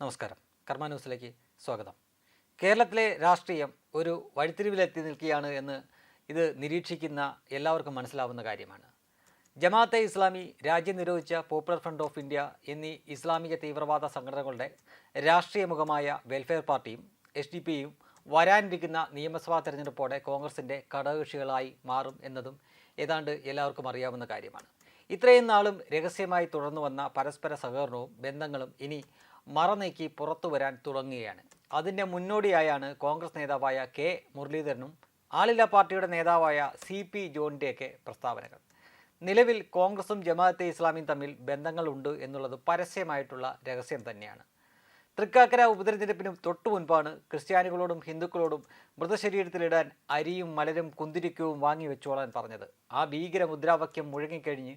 നമസ്കാരം. കർമ്മ ന്യൂസിലേക്ക് സ്വാഗതം. കേരളത്തിലെ രാഷ്ട്രീയം ഒരു വഴിത്തിരിവിലെത്തി നിൽക്കുകയാണ് എന്ന് ഇത് നിരീക്ഷിക്കുന്ന എല്ലാവർക്കും മനസ്സിലാവുന്ന കാര്യമാണ്. ജമാഅത്തെ ഇസ്ലാമി രാജ്യം നിരോധിച്ച പോപ്പുലർ ഫ്രണ്ട് ഓഫ് ഇന്ത്യ എന്നീ ഇസ്ലാമിക തീവ്രവാദ സംഘടനകളുടെ രാഷ്ട്രീയ മുഖമായ വെൽഫെയർ പാർട്ടിയും എസ് ഡി പിയും വരാനിരിക്കുന്ന നിയമസഭാ തെരഞ്ഞെടുപ്പോടെ കോൺഗ്രസിന്റെ ഘടകകക്ഷികളായി മാറും എന്നതും ഏതാണ്ട് എല്ലാവർക്കും അറിയാവുന്ന കാര്യമാണ്. ഇത്രയും നാളും രഹസ്യമായി തുടർന്നു വന്ന പരസ്പര സഹകരണവും ബന്ധങ്ങളും ഇനി മറനീക്കി പുറത്തു വരാൻ തുടങ്ങുകയാണ്. അതിന്റെ മുന്നോടിയായാണ് കോൺഗ്രസ് നേതാവായ കെ മുരളീധരനും ആളില്ല പാർട്ടിയുടെ നേതാവായ സി പി ജോണിന്റെയൊക്കെ പ്രസ്താവനകൾ. നിലവിൽ കോൺഗ്രസും ജമാഅത്തെ ഇസ്ലാമിയും തമ്മിൽ ബന്ധങ്ങളുണ്ട് എന്നുള്ളത് പരസ്യമായിട്ടുള്ള രഹസ്യം തന്നെയാണ്. തൃക്കാക്കര ഉപതെരഞ്ഞെടുപ്പിനും തൊട്ടു മുൻപാണ് ക്രിസ്ത്യാനികളോടും ഹിന്ദുക്കളോടും മൃതശരീരത്തിലിടാൻ അരിയും മലരും കുന്തിരിക്കവും വാങ്ങി വെച്ചോളാൻ പറഞ്ഞത്. ആ ഭീകര മുദ്രാവാക്യം മുഴങ്ങിക്കഴിഞ്ഞ്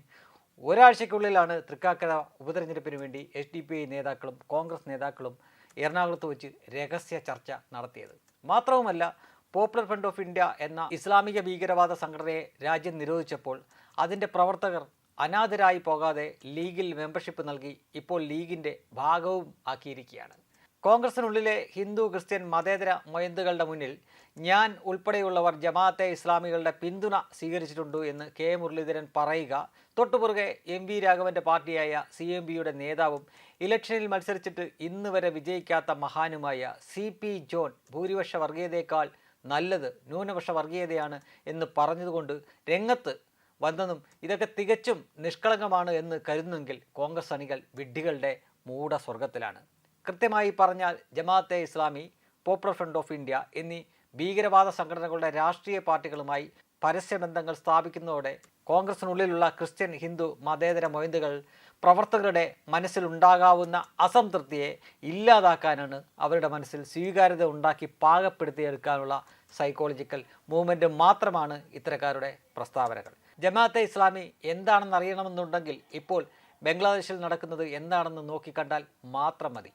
ഒരാഴ്ചയ്ക്കുള്ളിലാണ് തൃക്കാക്കര ഉപതെരഞ്ഞെടുപ്പിന് വേണ്ടി എസ് ഡി പി ഐ നേതാക്കളും കോൺഗ്രസ് നേതാക്കളും എറണാകുളത്ത് വെച്ച് രഹസ്യ ചർച്ച നടത്തിയത്. മാത്രവുമല്ല പോപ്പുലർ ഫ്രണ്ട് ഓഫ് ഇന്ത്യ എന്ന ഇസ്ലാമിക ഭീകരവാദ സംഘടനയെ രാജ്യം നിരോധിച്ചപ്പോൾ അതിന്റെ പ്രവർത്തകർ അനാഥരായി പോകാതെ ലീഗിൽ മെമ്പർഷിപ്പ് നൽകി ഇപ്പോൾ ലീഗിന്റെ ഭാഗവും ആക്കിയിരിക്കുകയാണ്. കോൺഗ്രസിനുള്ളിലെ ഹിന്ദു ക്രിസ്ത്യൻ മതേതര മൊയന്തുകളുടെ മുന്നിൽ ഞാൻ ഉൾപ്പെടെയുള്ളവർ ജമാഅത്തെ ഇസ്ലാമികളുടെ പിന്തുണ സ്വീകരിച്ചിട്ടുണ്ട് എന്ന് കെ മുരളീധരൻ പറയുക. തൊട്ടുപുറകെ എം വി രാഘവന്റെ പാർട്ടിയായ സി എം പിയുടെ നേതാവും ഇലക്ഷനിൽ മത്സരിച്ചിട്ട് ഇന്ന് വരെ വിജയിക്കാത്ത മഹാനുമായ സി പി ജോൺ ഭൂരിപക്ഷ വർഗീയതയേക്കാൾ നല്ലത് ന്യൂനപക്ഷ വർഗീയതയാണ് എന്ന് പറഞ്ഞതുകൊണ്ട് രംഗത്ത് വന്നതും ഇതൊക്കെ തികച്ചും നിഷ്കളങ്കമാണ് എന്ന് കരുതുന്നെങ്കിൽ കോൺഗ്രസ് അണികൾ വിഡ്ഢികളുടെ മൂഢ സ്വർഗത്തിലാണ് കൃത്യമായി പറഞ്ഞാൽ Jamaat-e Islami Popular Front of India എന്നീ ഭീകരവാദ സംഘടനകളുടെ രാഷ്ട്രീയ പാർട്ടികളുമായി പരസ്യബന്ധങ്ങൾ സ്ഥാപിക്കുന്നതോടെ കോൺഗ്രസിനുള്ളിലുള്ള ക്രിസ്ത്യൻ ഹിന്ദു മതേതര മൊയന്തുകൾ പ്രവർത്തകരുടെ മനസ്സിലുണ്ടാകാവുന്ന അസംതൃപ്തിയെ ഇല്ലാതാക്കാനാണ് അവരുടെ മനസ്സിൽ സ്വീകാര്യത ഉണ്ടാക്കി പാകപ്പെടുത്തിയെടുക്കാനുള്ള സൈക്കോളജിക്കൽ മൂവ്മെന്റ് മാത്രമാണ് ഇത്തരക്കാരുടെ പ്രസ്താവനകൾ. ജമാഅത്തെ ഇസ്ലാമി എന്താണെന്ന് അറിയണമെന്നുണ്ടെങ്കിൽ ഇപ്പോൾ ബംഗ്ലാദേശിൽ നടക്കുന്നത് എന്താണെന്ന് നോക്കിക്കണ്ടാൽ മാത്രം മതി.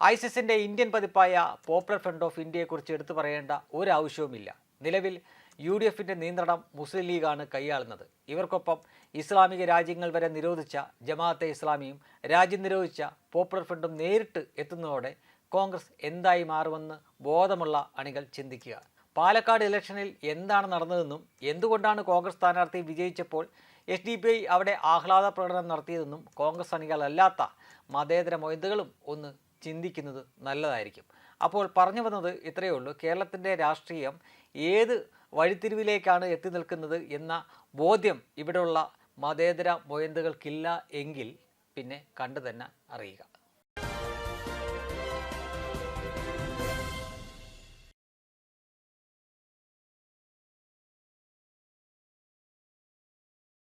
ഐസിസിന്റെ ഇന്ത്യൻ പതിപ്പായ പോപ്പുലർ ഫ്രണ്ട് ഓഫ് ഇന്ത്യയെക്കുറിച്ച് എടുത്തു പറയേണ്ട ഒരു ആവശ്യവുമില്ല നിലവിൽ യു ഡി എഫിന്റെ നിയന്ത്രണം മുസ്ലിം ലീഗാണ് കൈയാളുന്നത്. ഇവർക്കൊപ്പം ഇസ്ലാമിക രാജ്യങ്ങൾ വരെ നിരോധിച്ച ജമാഅത്തെ ഇസ്ലാമിയും രാജ്യം നിരോധിച്ച പോപ്പുലർ ഫ്രണ്ടും നേരിട്ട് എത്തുന്നതോടെ കോൺഗ്രസ് എന്തായി മാറുമെന്ന് ബോധമുള്ള അണികൾ ചിന്തിക്കുക. പാലക്കാട് ഇലക്ഷനിൽ എന്താണ് നടന്നതെന്നും എന്തുകൊണ്ടാണ് കോൺഗ്രസ് സ്ഥാനാർത്ഥി വിജയിച്ചപ്പോൾ എസ് ഡി പി ഐ അവിടെ ആഹ്ലാദ പ്രകടനം നടത്തിയതെന്നും കോൺഗ്രസ് അണികളല്ലാത്ത മതേതര മൊയ്തുകളും ഒന്ന് ചിന്തിക്കുന്നത് നല്ലതായിരിക്കും. അപ്പോൾ പറഞ്ഞു വന്നത് ഇത്രയേ ഉള്ളൂ. കേരളത്തിന്റെ രാഷ്ട്രീയം ഏത് വഴിത്തിരിവിലേക്കാണ് എത്തി നിൽക്കുന്നത് എന്ന ബോധ്യം ഇവിടെയുള്ള മതേതര മൊയന്തുകൾക്കില്ല എങ്കിൽ പിന്നെ കണ്ടു തന്നെ അറിയുക.